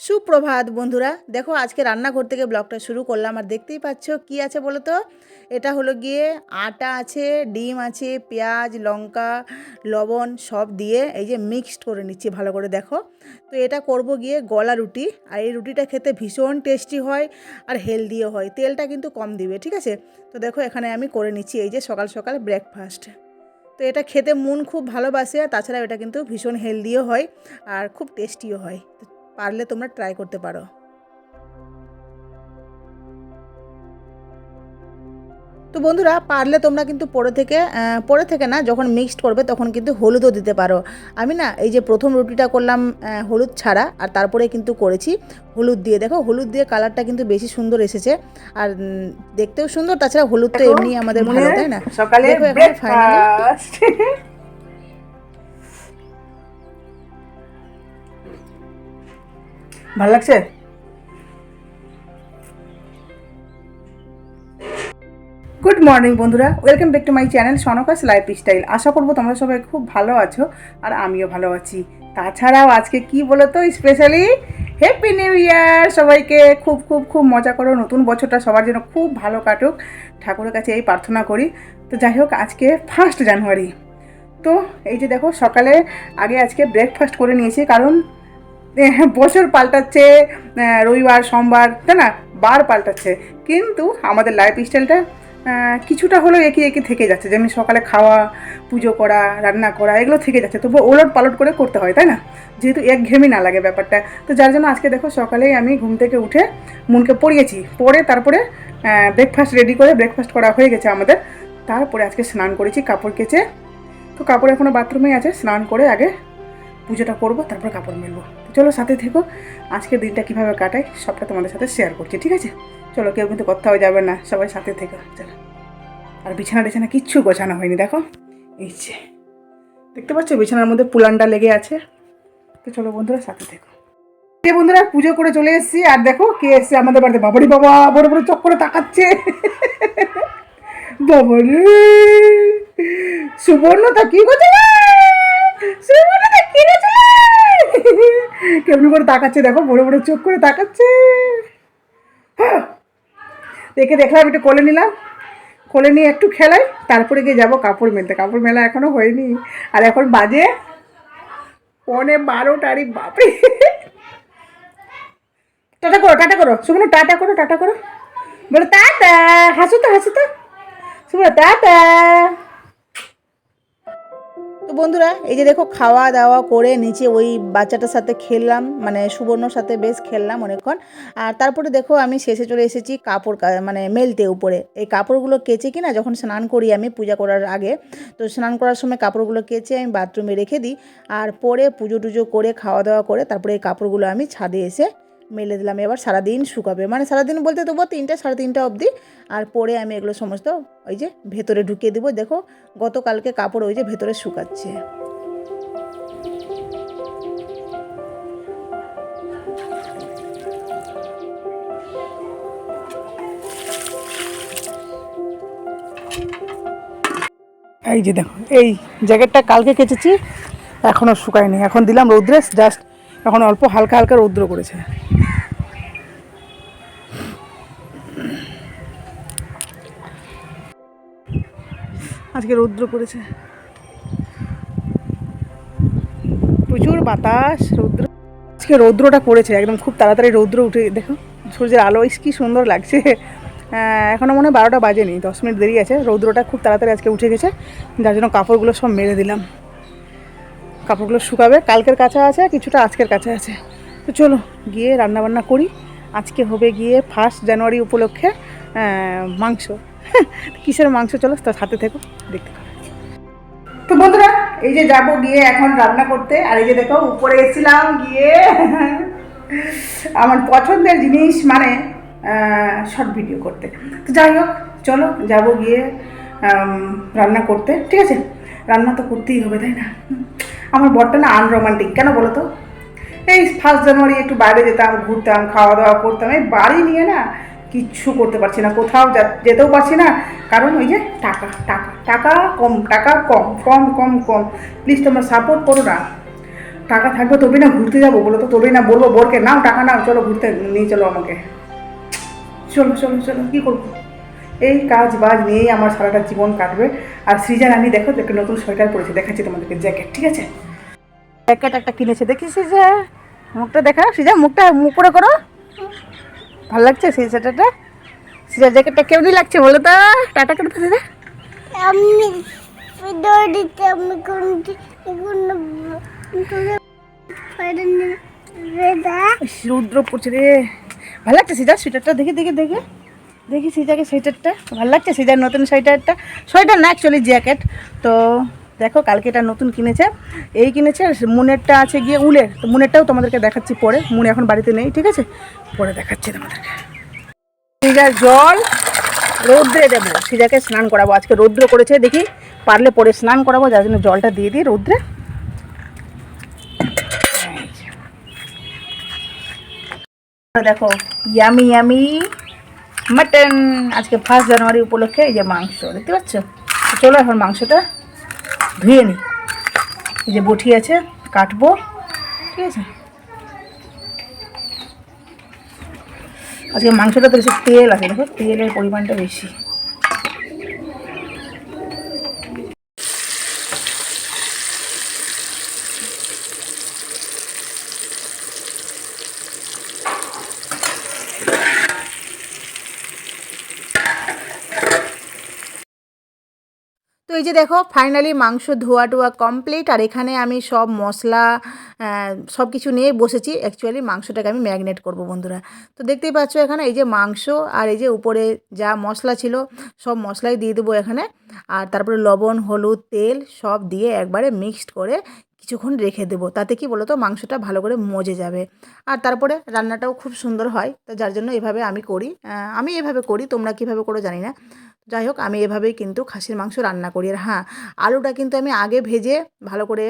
সুপ্রভাত বন্ধুরা। দেখো, আজকে রান্নাঘর থেকে ব্লগটা শুরু করলাম। আর দেখতেই পাচ্ছ, কি আছে বলো তো এটা হলো গিয়ে আটা আছে, ডিম আছে, পেঁয়াজ, লঙ্কা, লবণ সব দিয়ে এই যে মিক্সড করে নিচ্ছি ভালো করে, দেখো। তো এটা করব গিয়ে গলা রুটি। আর এই রুটিটা খেতে ভীষণ টেস্টি হয় আর হেলদিও হয়। তেলটা কিন্তু কম দিবে, ঠিক আছে? তো দেখো, এখানে আমি করে নিচ্ছি এই যে সকাল সকাল ব্রেকফাস্ট তো এটা খেতে মন খুব ভালোবাসে আর তাছাড়া এটা কিন্তু ভীষণ হেলদিও হয় আর খুব টেস্টিও হয়। পারলে তোমরা ট্রাই করতে পারো। তো বন্ধুরা পারলে তোমরা কিন্তু পরে থেকে পরে থেকে না যখন মিক্সড করবে তখন কিন্তু হলুদও দিতে পারো। আমি না এই যে প্রথম রুটিটা করলাম হলুদ ছাড়া আর তারপরে কিন্তু করেছি হলুদ দিয়ে। দেখো হলুদ দিয়ে কালারটা কিন্তু বেশি সুন্দর এসেছে। আর দেখতেও সুন্দর তাছাড়া হলুদ তো এমনি আমাদের ভালো মনে তাই না? সকালে ভালো লাগছে? গুড মর্নিং বন্ধুরা। Welcome back to my channel সনকাস lifestyle আশা করব তোমরা সবাই খুব ভালো আছো আর আমিও ভালো আছি। তাছাড়াও আজকে কি বলো তো স্পেশালি হ্যাপি নিউ ইয়ার সবাইকে খুব খুব খুব মজা করো। নতুন বছরটা সবার জন্য খুব ভালো কাটুক। ঠাকুরের কাছে এই প্রার্থনা করি। তো যাই হোক, আজকে ফার্স্ট জানুয়ারি তো এই যে দেখো, সকালে আগে আজকে ব্রেকফাস্ট করে নিয়েছি। কারণ বছর পাল্টাচ্ছে রবিবার, সোমবার, তাই না? বার পাল্টাচ্ছে। কিন্তু আমাদের লাইফ স্টাইলটা কিছুটা হলেও একে একে থেকে যাচ্ছে। যেমন সকালে খাওয়া, পুজো করা, রান্না করা, এগুলো থেকে যাচ্ছে। তবু ওলট পালট করে করতে হয়, তাই না? যেহেতু এক ঘেমি না লাগে ব্যাপারটা। তো যার জন্য আজকে দেখো সকালেই আমি ঘুম থেকে উঠে মনকে পড়িয়েছি। পরে তারপরে ব্রেকফাস্ট রেডি করে ব্রেকফাস্ট করা হয়ে গেছে আমাদের। তারপরে আজকে স্নান করেছি, কাপড় কেচে। তো কাপড় এখনও বাথরুমেই আছে। স্নান করে আগে পুজোটা করব, তারপর কাপড় মেলবো। চলো সাথে থেকো। আজকের দিনটা কীভাবে কাটাই সবটা তোমাদের সাথে শেয়ার করছি, ঠিক আছে? চলো কেউ কিন্তু কোথাও যাবে না, সবাই সাথে থেকো, চলো। আর বিছানা টিছানা কিচ্ছু গোছানো হয়নি, দেখো। যে, দেখতে পাচ্ছ বিছানার মধ্যে পুলানটা লেগে আছে? তো চলো বন্ধুরা সাথে থেকো। যে বন্ধুরা, পুজো করে চলে এসেছি, আর দেখো কে এসছে আমাদের বাড়িতে। বাবারি বাবা, বড় বড় চক করে তাকাচ্ছে। বাবারে, সুবর্ণতা, কি করছে রে? সুবর্ণতা কি করছে রে? কেমনি করে তাকাচ্ছে দেখো, বড় বড় চোখ করে তাকাচ্ছে। হ্যাঁ। দেখে দেখলাম, একটু কোলে নিলাম। কোলে নিয়ে একটু খেলাই, তারপরে গিয়ে যাব কাপড় মেলতে। কাপড় মেলা এখনও হয়নি। আর এখন বাজে পনে বারোটারি বাপরে। টাটা করো টাটা করো। শুকনো টাটা করো টাটা করো। বলো, টাটা, হাসো তো হাসো তো। শুকনো টাটা। তো বন্ধুরা, এই যে দেখো, খাওয়া দাওয়া করে নিচে ওই বাচ্চাটার সাথে খেললাম মানে সুবর্ণর সাথে বেশ খেললাম অনেকক্ষণ। আর তারপরে দেখো, আমি শেষে চলে এসেছি কাপড় মানে মেলতে উপরে। এই কাপড়গুলো কেচে কিনা, যখন স্নান করি আমি পূজা করার আগে, তো স্নান করার সময় কাপড়গুলো কেচে আমি বাথরুমে রেখে দিই। আর পরে পুজো টুজো করে, খাওয়া দাওয়া করে, তারপরে এই কাপড়গুলো আমি ছাদে এসে মেলে দিলাম। এবার সারাদিন শুকাবে। মানে সারাদিন বলতে তবুও তিনটে, সাড়ে তিনটা অবধি। আর পরে আমি এগুলো সমস্ত ওই যে ভেতরে ঢুকিয়ে দেবো। দেখো, গতকালকে কাপড় ওই যে ভেতরে শুকাচ্ছে। এই যে দেখো, এই জ্যাকেটটা কালকে কেচেছি এখনও শুকায়নি। এখন দিলাম রৌদ্রে জাস্ট এখন অল্প হালকা হালকা রৌদ্র করেছে। আজকে রৌদ্র করেছে প্রচুর বাতাস রৌদ্র। আজকে রৌদ্রটা করেছে একদম খুব তাড়াতাড়ি রৌদ্র উঠে দেখো সূর্যের আলো কি সুন্দর লাগছে। আহ, এখনও মনে হয় বারোটা বাজেনি দশ মিনিট দেরি আছে রৌদ্রটা খুব তাড়াতাড়ি আজকে উঠে গেছে যার জন্য কাপড়গুলো সব মেরে দিলাম। কাপড়গুলো শুকাবে। কালকের কাছে আছে, কিছুটা আজকের কাছে আছে। তো চলো, গিয়ে রান্না বান্না করি। আজকে হবে গিয়ে ফার্স্ট জানুয়ারি উপলক্ষে মাংস। কিসের মাংস চলো তার সাথে থেকো, দেখতে তো বন্ধুরা, এই যে যাব গিয়ে এখন রান্না করতে, আর এই যে দেখো, উপরে এসেছিলাম গিয়ে আমার পছন্দের জিনিস মানে শর্ট ভিডিও করতে। তো যাই হোক, চলো, যাব গিয়ে রান্না করতে। ঠিক আছে? রান্না তো করতেই হবে, তাই না? আমার বরটা না আনরোমান্টিক কেন বলো তো? এই ফার্স্ট জানুয়ারি একটু বাইরে যেতাম, ঘুরতাম খাওয়া দাওয়া করতাম, এই বাড়ি নিয়ে না কিচ্ছু করতে পারছি না, কোথাও যেতেও পারছি না। কারণ ওই যে টাকা টাকা টাকা কম টাকা কম কম কম কম। প্লিজ তোমরা সাপোর্ট করো না। টাকা থাকবে তবেই না ঘুরতে যাব, বলো তো তবেই না বলব বোরকে, নাও টাকা নাও, চলো ঘুরতে, নিয়ে চলো আমাকে। চলো চলো চলো, কী করব? এই কাজ বাজ নিয়েই আমার সারাটা জীবন কাটবে। আর সৃজা আমি দেখো একটা নতুন সোয়েটার পরেছি দেখাচ্ছি তোমাদেরকে জ্যাকেট ঠিক আছে? জ্যাকেট একটা কিনেছে দেখিস যে মুখটা দেখা সৃজা মুখটা মুখ করে করো। ভালো লাগছে সেই সোয়েটারটা? সৃজা জ্যাকেটটা কেমনি লাগছে বলো তো? টাটা করে দাদা। আমি রুদ্র পড়ছে রে। ভালো লাগছে সিজার সোয়েটারটা দেখে দেখে দেখি। দেখি সিজাকে সোয়েটারটা। ভালো লাগছে সিজার নতুন সোয়েটারটা? সোয়েটার না অ্যাকচুয়ালি জ্যাকেট। তো দেখো, কালকে এটা নতুন কিনেছে। এই কিনেছে, আর মুনেরটা আছে গিয়ে উলের। তো মুনেরটাও তোমাদেরকে দেখাচ্ছি পরে। মুন এখন বাড়িতে নেই, ঠিক আছে? পরে দেখাচ্ছি তোমাদেরকে। সিজার জল, রৌদ্রে দেবো। সিজাকে স্নান করাবো। আজকে রৌদ্র করেছে, দেখি পারলে পরে স্নান করাবো। যার জন্য জলটা দিয়ে দিই রৌদ্রে। দেখো ইয়ামি ইয়ামি মাটন আজকে ফার্স্ট জানুয়ারি উপলক্ষে এই যে মাংস, দেখতে পাচ্ছ? চলো এখন মাংসটা ধুয়ে নিই এই যে বটি আছে, কাটবো, ঠিক আছে? আজকে মাংসটা তো বেশি তেল আছে, দেখো, তেলের পরিমাণটা বেশি। এই যে দেখো ফাইনালি মাংস ধোয়া টোয়া কমপ্লিট আর এখানে আমি সব মশলা সব কিছু নিয়ে বসেছি। অ্যাকচুয়ালি মাংসটাকে আমি ম্যাগনেট করব বন্ধুরা। তো দেখতেই পাচ্ছ এখানে এই যে মাংস, আর এই যে উপরে যা মশলা ছিল, সব মশলাই দিয়ে দেবো এখানে। আর তারপরে লবণ, হলুদ, তেল সব দিয়ে একবারে মিক্সড করে কিছুক্ষণ রেখে দেবো। তাতে কি বলো তো মাংসটা ভালো করে মজে যাবে। আর তারপরে রান্নাটাও খুব সুন্দর হয়। তো যার জন্য এভাবে আমি করি। আমি এভাবে করি, তোমরা কীভাবে করো জানি না। যাই হোক, আমি এভাবেই কিন্তু খাসির মাংস রান্না করি। আর হ্যাঁ আলুটা কিন্তু আমি আগে ভেজে ভালো করে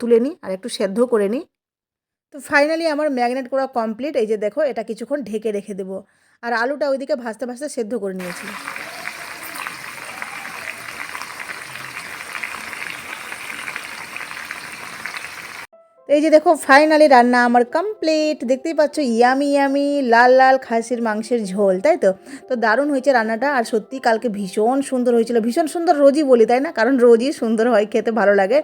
তুলে নিই আর একটু সেদ্ধ করে নিই। তো ফাইনালি আমার ম্যাগনেট করা কমপ্লিট এই যে দেখো, এটা কিছুক্ষণ ঢেকে রেখে দেবো। আর আলুটা ওইদিকে ভাজতে ভাজতে সেদ্ধ করে নিয়েছি। এই যে দেখো ফাইনালি রান্না আমার কমপ্লিট দেখতেই পাচ্ছ ইয়ামি ইয়ামি লাল লাল খাসির মাংসের ঝোল, তাই তো? তো দারুণ হয়েছে রান্নাটা, আর সত্যি কালকে ভীষণ সুন্দর হয়েছিল। ভীষণ সুন্দর রোজই বলি, তাই না? কারণ রোজই সুন্দর হয়, খেতে ভালো লাগে।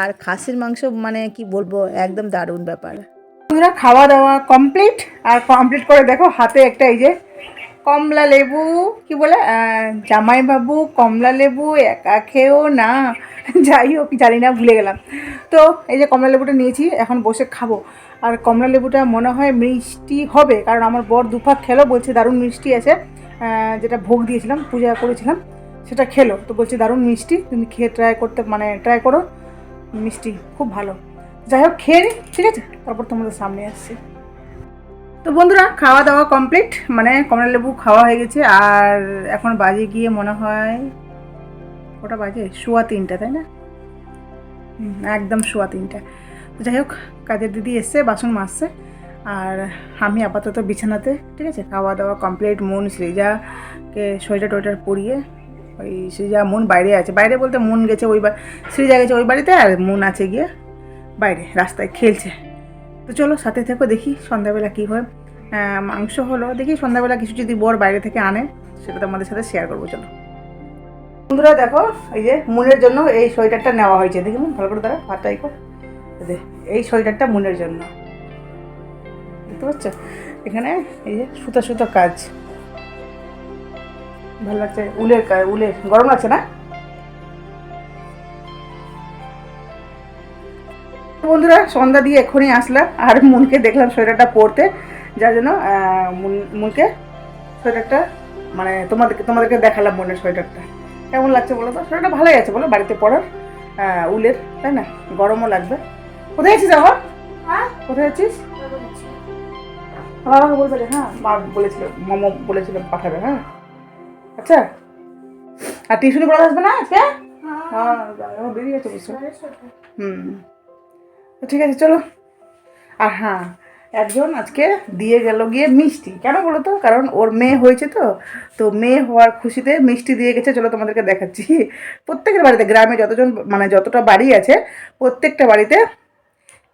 আর খাসির মাংস মানে কি বলব, একদম দারুণ ব্যাপার। খাওয়া দাওয়া কমপ্লিট আর কমপ্লিট করে দেখো, হাতে একটা এই যে কমলা লেবু, কি বলে জামাইবাবু কমলা লেবু, একা খেয়েও না। যাই হোক, জানি না, ভুলে গেলাম। তো এই যে কমলা লেবুটা নিয়েছি, এখন বসে খাব। আর কমলা লেবুটা মনে হয় মিষ্টি হবে, কারণ আমার বর দুফাক খেলো, বলছে দারুণ মিষ্টি আছে। যেটা ভোগ দিয়েছিলাম, পূজা করেছিলাম, সেটা খেলো। তো বলছে দারুণ মিষ্টি, তুমি খেয়ে ট্রাই করতে মানে ট্রাই করো, মিষ্টি, খুব ভালো। যাই হোক, খেয়ে ঠিক আছে? তারপর তোমাদের সামনে আসছি। তো বন্ধুরা খাওয়া দাওয়া কমপ্লিট মানে কমলা লেবু খাওয়া হয়ে গেছে, আর এখন বাজে গিয়ে মনে হয় ওটা বাজে? শোয়া তিনটা, তাই না? একদম শোয়া তিনটা। তো যাই হোক, কাজের দিদি এসছে, বাসন মাজছে, আর আমি আপাতত বিছানাতে, ঠিক আছে? খাওয়া দাওয়া কমপ্লিট মন সৃজাকে সোয়েটার টোয়েটার পরিয়ে, ওই সৃজা মন বাইরে আছে। বাইরে বলতে মন গেছে ওই সৃজা গেছে ওই বাড়িতে, আর মন আছে গিয়ে বাইরে, রাস্তায় খেলছে। তো চলো সাথে থেকো, দেখি সন্ধ্যাবেলা কী হয়। মাংস হলো, দেখি সন্ধ্যাবেলা কিছু যদি বর বাইরে থেকে আনে, সেটা তোমাদের সাথে শেয়ার করব, চলো। বন্ধুরা দেখো, এই যে মুনের জন্য এই সোয়েটারটা নেওয়া হয়েছে। দেখি ভালো করে দাঁড়া, হাতটা এই কর। এই সোয়েটারটা মুনের জন্য। দেখতে পাচ্ছ? এখানে এই যে সুতো সুতো কাজ। ভালো লাগছে, উলের কাজ উলের, গরম লাগছে না? বন্ধুরা সন্ধ্যা দিয়ে এখনই আসলাম। আর মুনকে দেখলাম সোয়েটারটা পরতে। যার জন্য মুনকে সোয়েটারটা মানে তোমাদেরকে তোমাদেরকে দেখালাম মনের সোয়েটারটা। কেমন লাগছে বলো তো? সোয়েটারটা ভালোই আছে বলো বাড়িতে পরার উলের তাই না? গরমও লাগবে। কোথায় আছিস আবার কোথায় আছিস? বাবাকে বলবে হ্যাঁ মা বলেছিল মামা বলেছিল পাঠাবে হ্যাঁ। আচ্ছা। আর টিউশনি পড়া আসবে না আজকে? হ্যাঁ। এখন বেরিয়ে গেছে বুঝছ। হুম। তো ঠিক আছে, চলো। আর হ্যাঁ একজন আজকে দিয়ে গেল গিয়ে মিষ্টি। কেন বলো তো? কারণ ওর মেয়ে হয়েছে তো। তো মেয়ে হওয়ার খুশিতে মিষ্টি দিয়ে গেছে, চলো তোমাদেরকে দেখাচ্ছি। প্রত্যেকের বাড়িতে, গ্রামে যতজন মানে যতটা বাড়ি আছে, প্রত্যেকটা বাড়িতে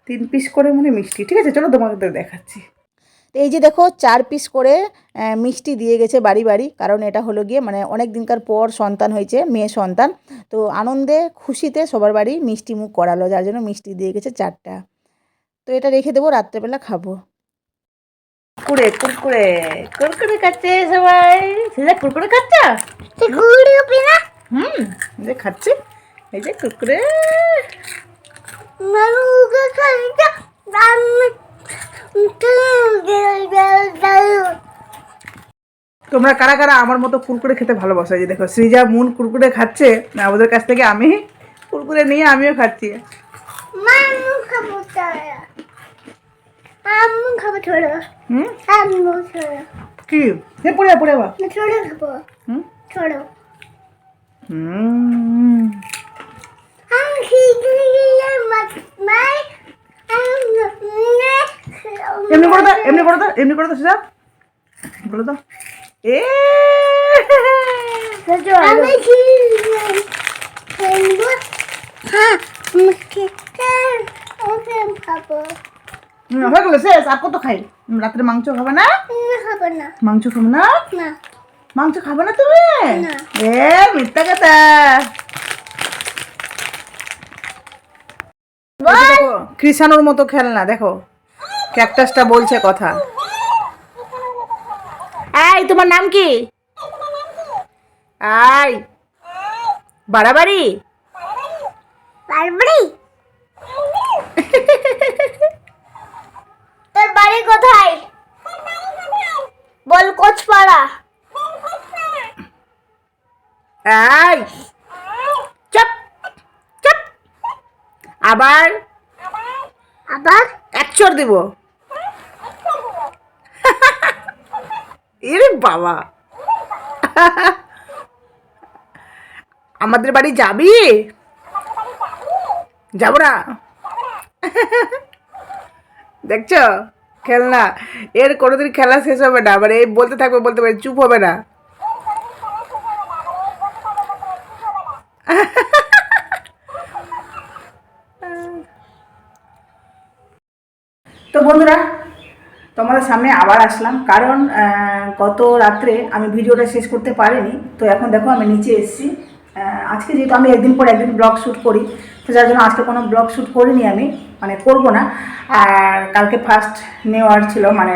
তিন পিস করে মনে মিষ্টি। ঠিক আছে, চলো তোমাদের দেখাচ্ছি। তো এই যে দেখো চার পিস করে মিষ্টি দিয়ে গেছে বাড়ি বাড়ি। কারণ এটা হলো গিয়ে মানে অনেক দিনকার পর সন্তান হয়েছে মেয়ে সন্তান। তো আনন্দে খুশিতে সবার বাড়ি মিষ্টি মুখ করালো যার জন্য মিষ্টি দিয়ে গেছে চারটা। তো এটা রেখে দেবো রাত্রেবেলা খাব। কুড়ে কুরকুরে কুরকুরে খাচ্ছে সবাই। সেটা কুরকুরে খাচ্ছ? হুম এই যে খাচ্ছি। এই যে কুরকুরে তোমরা কারা কারা আমার মতো কুরকুরে খেতে ভালোবাসো? যে দেখো, সৃজা মুন কুরকুরে খাচ্ছে। না, ওদের কাছ থেকে আমি কুরকুরে নিয়ে আমিও খাচ্ছি। কি? পড়ে এমনি করে দাও এমনি করে দাও এমনি করে দাও সৃজা। বলে দাও। এ হ্যাঁ হয়ে গেলো শেষ। আর কত খাই? রাত্রে মাংস খাবে না? খাব না। মাংস খাবে না? মাংস খাবে না তুমি। এ মিথ্যা কথা এই যে দেখো কৃষাণুর মতো খেলনা দেখো। ক্যাকটাসটা বলছে কথা। এই তোমার নাম কি? আই। বাড়াবাড়ি। বাড়ি তোর বাড়ি কোথায়? বল কোচপাড়া। এই চপ চপ আবার? আবার? এক চোর দিব। এরে বাবা। আমাদের বাড়ি যাবি? যাব না। দেখছ? খেলনা। এর কোনোদিন খেলা শেষ হবে না। মানে এই বলতে থাকবে বলতে পারে চুপ হবে না তো বন্ধুরা তোমাদের সামনে আবার আসলাম। কারণ গত রাত্রে আমি ভিডিওটা শেষ করতে পারিনি। তো এখন দেখো আমি নিচে এসেছি। আজকে যেহেতু আমি একদিন পর একদিন ব্লগ শ্যুট করি, তো যার জন্য আজকে কোনো ব্লগ শ্যুট করিনি আমি মানে করব না। আর কালকে ফার্স্ট নেওয়ার ছিল মানে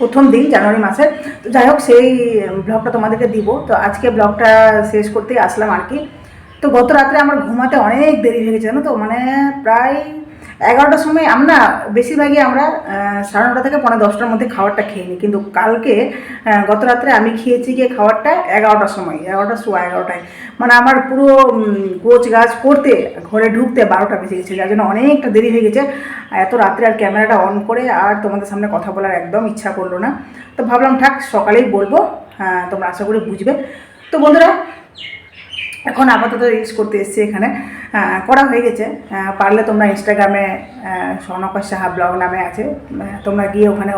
প্রথম দিন, জানুয়ারি মাসের। তো যাই হোক, সেই ব্লগটা তোমাদেরকে দিব। তো আজকে ব্লগটা শেষ করতেই আসলাম আর কি। তো গত রাত্রে আমার ঘুমাতে অনেক দেরি হয়ে গেছে, জানো তো? মানে প্রায় এগারোটার সময় আমরা, বেশিরভাগই আমরা সাড়ে নটা থেকে পনেরো দশটার মধ্যে খাবারটা খেয়ে নিই। কিন্তু কালকে গত রাত্রে আমি খেয়েছি গিয়ে খাবারটা এগারোটার সময়, এগারোটা সোয়া এগারোটায়। মানে আমার পুরো গোছ গাছ করতে, ঘরে ঢুকতে বারোটা বেজে গেছে যার জন্য অনেকটা দেরি হয়ে গেছে। এত রাত্রে আর ক্যামেরাটা অন করে আর তোমাদের সামনে কথা বলার একদম ইচ্ছা করল না। তো ভাবলাম, থাক, সকালেই বলব হ্যাঁ তোমরা আশা করি বুঝবে। তো বন্ধুরা এখন আপাতত রিলস করতে এসেছি এখানে। করা হয়ে গেছে। পারলে তোমরা ইনস্টাগ্রামে স্বর্ণকার সাহা ব্লগ নামে আছে। তোমরা গিয়ে ওখানে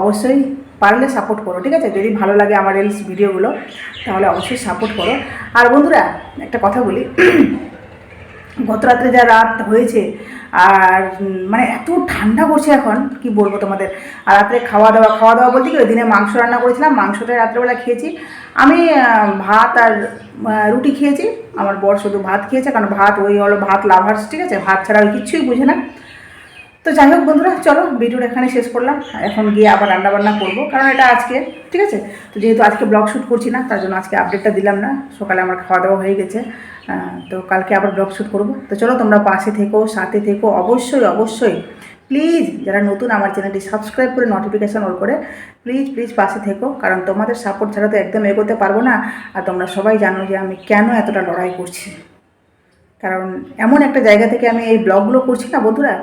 অবশ্যই পারলে সাপোর্ট করো, ঠিক আছে? যদি ভালো লাগে আমার রিলস ভিডিওগুলো তাহলে অবশ্যই সাপোর্ট করো। আর বন্ধুরা, একটা কথা বলি। গত রাত্রে যা রাত হয়েছে, আর মানে এত ঠান্ডা পড়ছে এখন, কি বলব তোমাদের? আর রাত্রে খাওয়া দাওয়া খাওয়া দাওয়া বলতে কি দিনে মাংস রান্না করেছিলাম, মাংসটা রাত্রেবেলা খেয়েছি। আমি ভাত আর রুটি খেয়েছি। আমার বর শুধু ভাত খেয়েছে, কারণ ভাত ওই হলো ভাত লাভার্স ঠিক আছে? ভাত ছাড়া ওই কিচ্ছুই বুঝে না। তো যাই হোক বন্ধুরা, চলো, ভিডিওটা এখানে শেষ করলাম। এখন গিয়ে আবার রান্না বান্না করব, কারণ এটা আজকে, ঠিক আছে? তো যেহেতু আজকে ব্লগ শ্যুট করছি না, তার জন্য আজকে আপডেটটা দিলাম না। সকালে আমার খাওয়া দাওয়া হয়ে গেছে তো কালকে আবার ব্লগ শ্যুট করব। তো চলো, তোমরা পাশে থেকো, সাথে থেকো, অবশ্যই অবশ্যই। প্লিজ যারা নতুন আমার চ্যানেলটি সাবস্ক্রাইব করে নোটিফিকেশান অল করে প্লিজ প্লিজ পাশে থেকো, কারণ তোমাদের সাপোর্ট ছাড়া তো একদম এগোতে পারব না। আর তোমরা সবাই জানো যে আমি কেন এতটা লড়াই করছি। কারণ এমন একটা জায়গা থেকে আমি এই ব্লগগুলো করছি না, বন্ধুরা?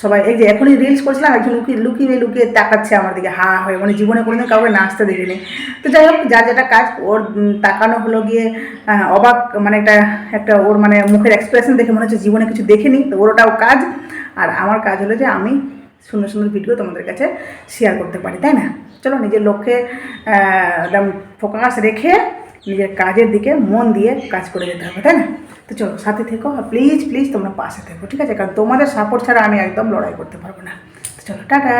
সবাই, এই যে এখনই রিলস করছিলাম, একজন লুকিয়ে লুকিয়ে লুকিয়ে তাকাচ্ছে আমার দিকে, হা, হয়ে মানে জীবনে কোনোদিন কাউকে নাচতে দেখিনি। তো যাই হোক, যার যেটা কাজ, ওর তাকানো হলো গিয়ে অবাক মানে একটা একটা ওর মানে মুখের এক্সপ্রেশন দেখে মনে হচ্ছে জীবনে কিছু দেখেনি, তো ওর ওটাও কাজ। আর আমার কাজ হলো যে আমি সুন্দর সুন্দর ভিডিও তোমাদের কাছে শেয়ার করতে পারি, তাই না? চলো নিজের লক্ষ্যে একদম ফোকাস রেখে নিজের কাজের দিকে মন দিয়ে কাজ করে যেতে হবে, তাই না? তো চলো সাথে থেকো, আর প্লিজ প্লিজ তোমরা পাশে থেকো, ঠিক আছে? কারণ তোমাদের সাপোর্ট ছাড়া আমি একদম লড়াই করতে পারব না। তো চলো, টাটা!